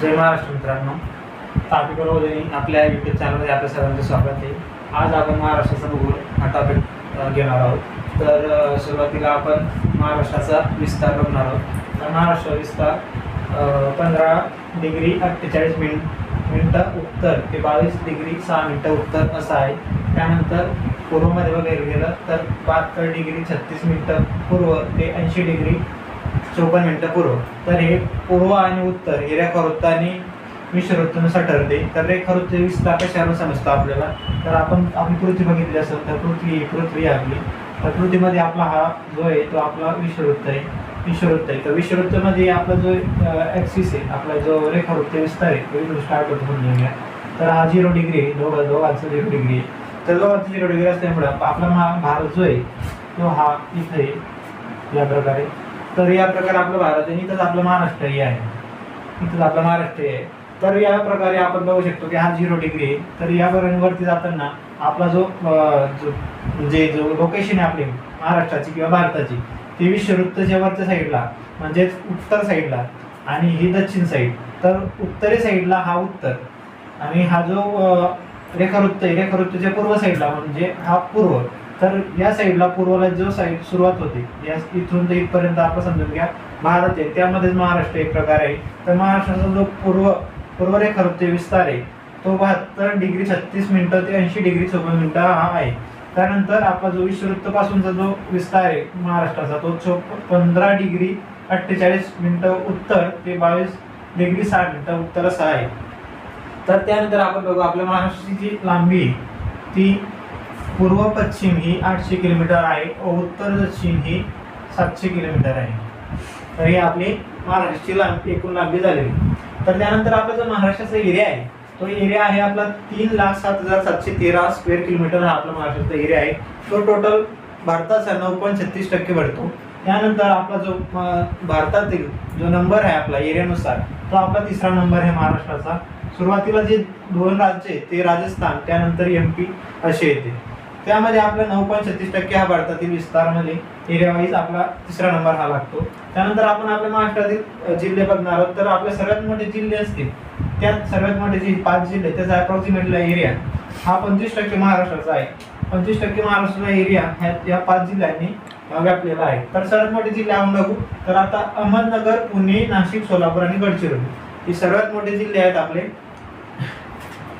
जय महाराष्ट्र मित्रांनो. तापिक रोजनी आपल्या युट्यूब चॅनलमध्ये आपल्या सर्वांचं स्वागत आहे. आज आपण महाराष्ट्राचा भूगोल हा टॉपिक घेणार आहोत. तर सुरुवातीला आपण महाराष्ट्राचा विस्तार बघणार आहोत. तर महाराष्ट्र विस्तार पंधरा डिग्री अठ्ठेचाळीस मिन मिनटं उत्तर ते बावीस डिग्री सहा मिनटं उत्तर असं आहे. त्यानंतर पूर्वमध्ये वगैरे गेलं तर बहात्तर डिग्री छत्तीस मिनटं पूर्व ते ऐंशी डिग्री चोपन्न मिनटं पूर्व. तर हे पूर्व आणि उत्तर हे रेखावृत्त आणि वृत्तानुसार ठरते तर रेखावृत्त विस्तार कशावर समजतं आपल्याला. तर आपण आपली पृथ्वी बघितली असेल तर पृथ्वी पृथ्वी आपली. तर पृथ्वीमध्ये आपला हा जो आहे तो आपला विश्ववृत्त आहे. विश्ववृत्त आहे. तर विश्ववृत्तमध्ये आपला जो ॲक्सिस आहे आपला जो रेखावृत्त विस्तार आहे तो इथून स्टार्ट होतो म्हणून घेऊया तर हा झिरो डिग्री आहे. दोघं दोघांचं झिरो डिग्री आहे. तर दोघांचा झिरो डिग्री असल्यामुळं आपला हा भारत जो आहे तो हा इथे आहे. या प्रकारे. तर या प्रकारे आपलं भारत आहे. इथंच आपलं महाराष्ट्र हे आहे. इथंच आपलं महाराष्ट्र आहे. तर या प्रकारे आपण बघू शकतो की हा झिरो डिग्री आहे. तर या वरती जाताना आपला जो जे जो म्हणजे जो लोकेशन आहे आपली महाराष्ट्राची किंवा भारताची ते विषुवृत्तच्या वरच्या साईडला म्हणजेच उत्तर साईडला आणि ही दक्षिण साईड तर उत्तरे साईडला हा उत्तर आणि हा जो रेखावृत्त आहे रेखावृत्तच्या पूर्व साईडला म्हणजे हा पूर्व. तर या साईडला पूर्वला जो साईड सुरुवात होते या इथून तर इथपर्यंत आपण समजून घ्या भारत आहे त्यामध्येच महाराष्ट्र एक प्रकार आहे. तर महाराष्ट्राचा जो पूर्व पूर्व रेखावृत्त विस्तार आहे तो बहात्तर डिग्री छत्तीस मिनटं ते ऐंशी डिग्री चौपन्न मिनटं हा आहे. त्यानंतर आपला जो विषुवृत्तपासूनचा जो विस्तार आहे महाराष्ट्राचा तो चौ पंधरा डिग्री अठ्ठेचाळीस मिनटं उत्तर ते बावीस डिग्री साठ मिनटं उत्तर असा आहे. तर त्यानंतर आपण बघू आपल्या महाराष्ट्राची जी लांबी ती पूर्व पश्चिम ही आठशे किलोमीटर आहे व उत्तर दक्षिण ही सातशे किलोमीटर आहे. तर ही आपली महाराष्ट्राची लांबी एकूण लांबी झालेली. तर त्यानंतर आपला जो महाराष्ट्राचा एरिया आहे तो एरिया आहे आपला तीन लाख सात हजार सातशे तेरा स्क्वेअर किलोमीटर हा आपला महाराष्ट्राचा एरिया आहे. तो टोटल भारताचा नऊ पॉईंट छत्तीस टक्के भरतो. त्यानंतर आपला जो भारतातील जो नंबर आहे आपला एरियानुसार तो आपला तिसरा नंबर आहे महाराष्ट्राचा. सुरुवातीला जे दोन राज्य आहे ते राजस्थान त्यानंतर एम पी असे येते. त्यामध्ये आपला नऊ पॉईंट छत्तीस टक्के हा भारतातील विस्तारमध्ये म्हणजे एरिया वाईज आपला तिसरा नंबर हा लागतो. त्यानंतर आपण आपल्या महाराष्ट्रातील जिल्हे बघणार आहोत. तर आपले सर्वात मोठे जिल्हे असतील त्यात सर्वात मोठे जे पाच जिल्हे त्याचा अप्रॉक्सिमेटला एरिया हा पंचवीस टक्के महाराष्ट्राचा आहे. पंचवीस टक्के महाराष्ट्राचा एरिया ह्या या पाच जिल्ह्यांनी व्यापलेला आहे. तर सर्वात मोठे जिल्हे आपण बघू. तर आता अहमदनगर पुणे नाशिक सोलापूर आणि गडचिरोली हे सर्वात मोठे जिल्हे आहेत आपले.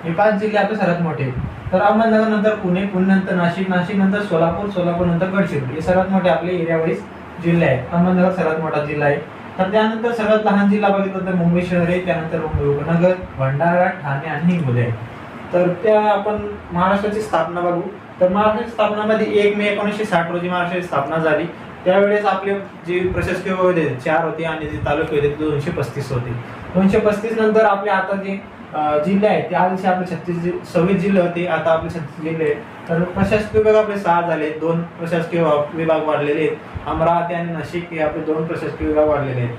हे पाच जिल्हे आपले सर्वात मोठे आहेत. तर अहमदनगर नंतर पुणे पुणे नंतर नाशिक नाशिक नंतर सोलापूर सोलापूर नंतर गडचिरोली. हे सर्वात मोठे आपले एरिया जिल्हे आहेत. अहमदनगर सर्वात मोठा जिल्हा आहे. तर त्यानंतर सर्वात लहान जिल्हा बघितलं तर मुंबई शहर आहे. त्यानंतर मुंबई उपनगर भंडारा ठाणे आणि हिंगोली आहे. तर त्या आपण महाराष्ट्राची स्थापना बघू. तर महाराष्ट्राची स्थापनामध्ये एक मे एकोणीसशे साठ रोजी महाराष्ट्राची स्थापना झाली. त्यावेळेस आपले जे प्रशासकीय होते चार होते आणि जे तालुके होते ते दोनशे पस्तीस होते. दोनशे पस्तीस नंतर आपले आता जे जिल्हे आहेत त्या दिवशी आपले छत्तीस जि- सव्वीस जिल्हे होते आता आपले छत्तीस जिल्हे आहेत. तर प्रशासकीय विभाग आपले सहा झाले दोन प्रशासकीय विभाग- वाढलेले आहेत. अमरावती आणि नाशिक हे आपले दोन प्रशासकीय विभाग वाढलेले आहेत.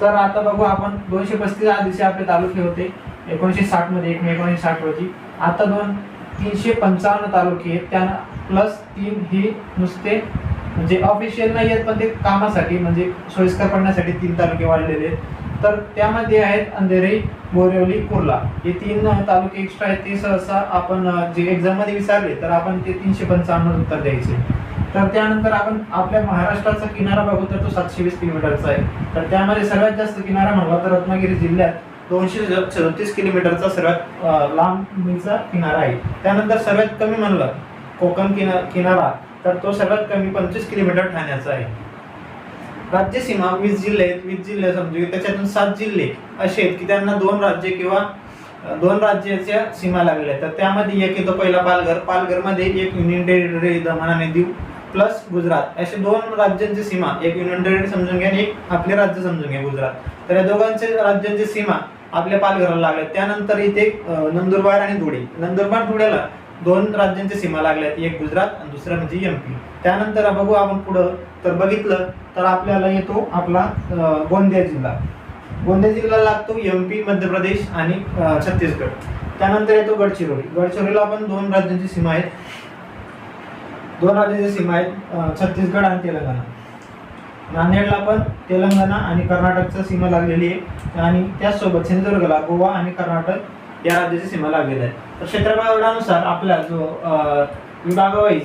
तर आता बघू आपण दोनशे पस्तीस आधीचे आपले तालुके होते एकोणीसशे साठमध्ये एक मे एकोणीसशे साठ रोजी. आता दोन तीनशे पंचावन्न तालुके आहेत त्या प्लस तीन हे नुसते म्हणजे ऑफिशियल नाही आहेत पण ते कामासाठी म्हणजे सोयीस्कर पडण्यासाठी तीन तालुके वाढलेले आहेत. तर त्यामध्ये आहेत अंधेरी बोरिवली कुर्ला. हे तीन तालुके एक्स्ट्रा आहेत. ते सहसा आपण जे एक्झाममध्ये विचारले तर आपण ते तीनशे पंचावन्न उत्तर द्यायचे. तर त्यानंतर आपण आपल्या महाराष्ट्राचा किनारा बघू तर तो सातशे वीस किलोमीटरचा आहे. तर त्यामध्ये सर्वात जास्त किनारा म्हणला तर रत्नागिरी जिल्ह्यात दोनशे सदतीस किलोमीटरचा सर्वात लांबीचा किनारा आहे. त्यानंतर सर्वात कमी म्हणलं कोकण किना किनारा तर तो सर्वात कमी पंचवीस किलोमीटर ठाण्याचा आहे. राज्य सीमा वीस जिल्हे आहेत. वीस जिल्हे समजू त्याच्यातून सात जिल्हे असे आहेत की त्यांना दोन राज्य किंवा दोन राज्याच्या सीमा लागल्या आहेत. तर त्यामध्ये एक येतो पहिला पालघर. पालघरमध्ये एक युनियन टेरिटरी दमण आणि दीव प्लस गुजरात. असे दोन राज्यांची सीमा एक युनियन टेरिटरी समजून घ्या आणि एक आपले राज्य समजून घ्या गुजरात. तर या दोघांचे राज्यांची सीमा आपल्या पालघरला लागल्या त्यानंतर इथे नंदुरबार आणि धुळे. नंदुरबार धुळ्याला दोन राज्यांच्या सीमा लागल्यात एक गुजरात आणि दुसरं म्हणजे एम पी त्यानंतर बघू आपण पुढं. तर बघितलं तर आपल्याला येतो आपला गोंदिया जिल्हा. गोंदिया जिल्हा लागतो एम पी मध्य प्रदेश आणि छत्तीसगड. त्यानंतर येतो गडचिरोली. गडचिरोलीला पण दोन राज्यांची सीमा आहेत. दोन राज्यांची सीमा आहेत छत्तीसगड आणि तेलंगणा. नांदेडला पण तेलंगणा आणि कर्नाटकचा सीमा लागलेली आहे. आणि त्याचसोबत सिंधुदुर्गला गोवा आणि कर्नाटक या राज्याची सीमा लागलेली आहे. तर क्षेत्रफळानुसार आपला जो अं, विभागावाईज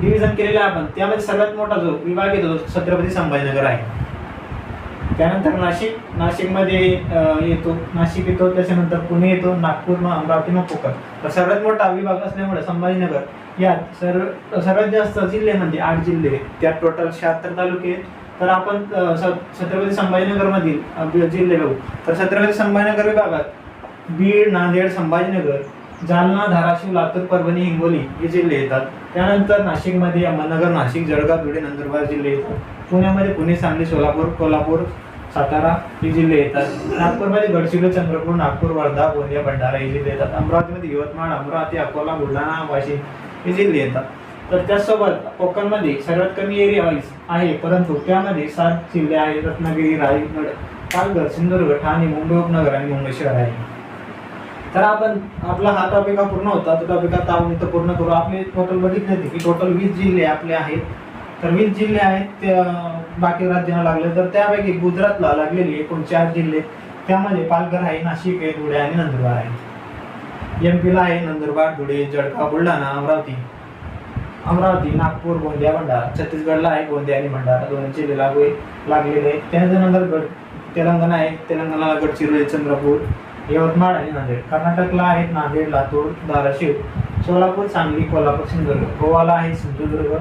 डिव्हिजन केलेलं आहे आपण. त्यामध्ये सर्वात मोठा जो विभाग येतो छत्रपती संभाजीनगर आहे. त्यानंतर नाशिक नाशिकमध्ये येतो. नाशिक येतो त्याच्यानंतर पुणे येतो नागपूर मग अमरावती मग कोकण. तर सर्वात मोठा विभाग असल्यामुळे संभाजीनगर यात सर्व सर्वात जास्त जिल्हे म्हणजे आठ जिल्हे आहेत. त्यात टोटल शहात्तर तालुके आहेत. तर आपण स- छत्रपती संभाजीनगरमधील जिल्हे बघू. तर छत्रपती संभाजीनगर विभागात बीड नांदेड संभाजीनगर जालना धाराशिव लातूर परभणी हिंगोली हे जिल्हे येतात. त्यानंतर नाशिकमध्ये अहमदनगर नाशिक जळगाव धुळे नंदुरबार जिल्हे येतात. पुण्यामध्ये पुणे सांगली सोलापूर कोल्हापूर सातारा हे जिल्हे येतात. नागपूरमध्ये गडचिरोली चंद्रपूर नागपूर वर्धा गोंदिया भंडारा हे जिल्हे येतात. अमरावतीमध्ये यवतमाळ अमरावती अकोला बुलढाणा वाशिम हे जिल्हे येतात. तर त्याचसोबत कोकणमध्ये सर्वात कमी एरिया आहे परंतु त्यामध्ये सात जिल्हे आहेत. रत्नागिरी रायगड पालघर सिंधुदुर्ग ठाणे मुंबई उपनगर आणि मुंबई शहर आहे तर आपण आपला हा टॉपिक हा पूर्ण होता. तो टॉपिक आता आपण इथं पूर्ण करू. आपले टोटल बघितले होते की टोटल वीस जिल्हे आपले आहेत. तर वीस जिल्हे आहेत ते बाकी राज्यांना लागले. तर त्यापैकी गुजरातला लागलेली एकूण चार जिल्हे. त्यामध्ये पालघर आहे नाशिक आहे धुळे आणि नंदुरबार आहे. एम पीला आहे नंदुरबार धुळे जळगाव बुलढाणा अमरावती. अमरावती नागपूर गोंदिया भंडारा. छत्तीसगडला आहे गोंदिया आणि भंडारा. दोन जिल्हे लागू लागलेले आहेत. त्यानंतर गड तेलंगणा आहे. तेलंगणाला गडचिरोली चंद्रपूर. यवतमाळ आणि नांदेड. कर्नाटकला आहेत नांदेड लातूर धाराशिव सोलापूर सांगली कोल्हापूर सिंधुदुर्ग. गोवाला आहे सिंधुदुर्ग.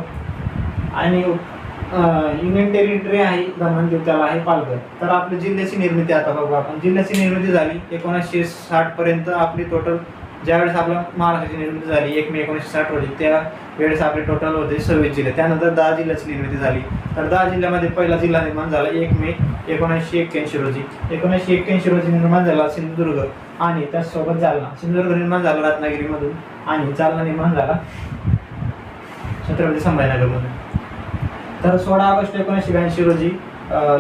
आणि युनियन टेरिटरी आहे दमण त्याला आहे पालघर. तर आपली जिल्ह्याची निर्मिती आता बघू आपण. जिल्ह्याची निर्मिती झाली एकोणीसशे साठपर्यंत आपली टोटल ज्यावेळेस आपल्या महाराष्ट्राची निर्मिती झाली एक मे एकोणीसशे साठ रोजी त्या वेळेस आपले टोटल होते सव्वीस जिल्हे. त्यानंतर दहा जिल्ह्याची निर्मिती झाली. तर दहा जिल्ह्यामध्ये पहिला जिल्हा निर्माण झाला एक मे एकोणीसशे एक्क्याऐंशी रोजी. एकोणीसशे एक्क्याऐंशी रोजी निर्माण झाला सिंधुदुर्ग आणि त्यासोबत जालना. सिंधुदुर्ग निर्माण झाला रत्नागिरीमधून आणि जालना निर्माण झाला छत्रपती संभाजीनगरमधून. तर सोळा ऑगस्ट एकोणीसशे ब्याऐंशी रोजी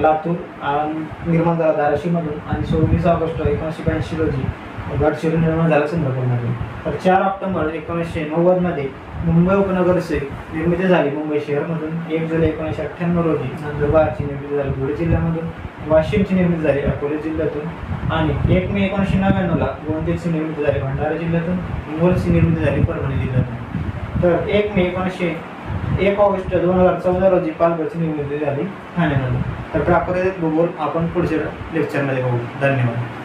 लातूर निर्माण झाला धाराशिवमधून आणि सव्वीस ऑगस्ट एकोणीसशे ब्याऐंशी रोजी गडचिरोली निर्माण झाला संदर्भामध्ये तर चार ऑक्टोबर एकोणीसशे नव्वदमध्ये मुंबई उपनगरचे निर्मिती झाली. मुंबई शहरमधून एक जुलै एकोणीसशे अठ्ठ्याण्णव रोजी नंदुरबारची निर्मिती झाली. धुळे जिल्ह्यामधून वाशिमची निर्मिती झाली. अकोले जिल्ह्यातून आणि एक मे एकोणीसशे नव्याण्णवला गोंदियाची निर्मिती झाली. भंडारा जिल्ह्यातून हिंगोलीची निर्मिती झाली. परभणी जिल्ह्यातून. तर एक मे एकोणीसशे एक ऑगस्ट दोन हजार चौदा रोजी पालघरची निर्मिती झाली ठाण्यामध्ये. तर प्राकृतिक भूगोल आपण पुढच्या लेक्चरमध्ये बघू. धन्यवाद.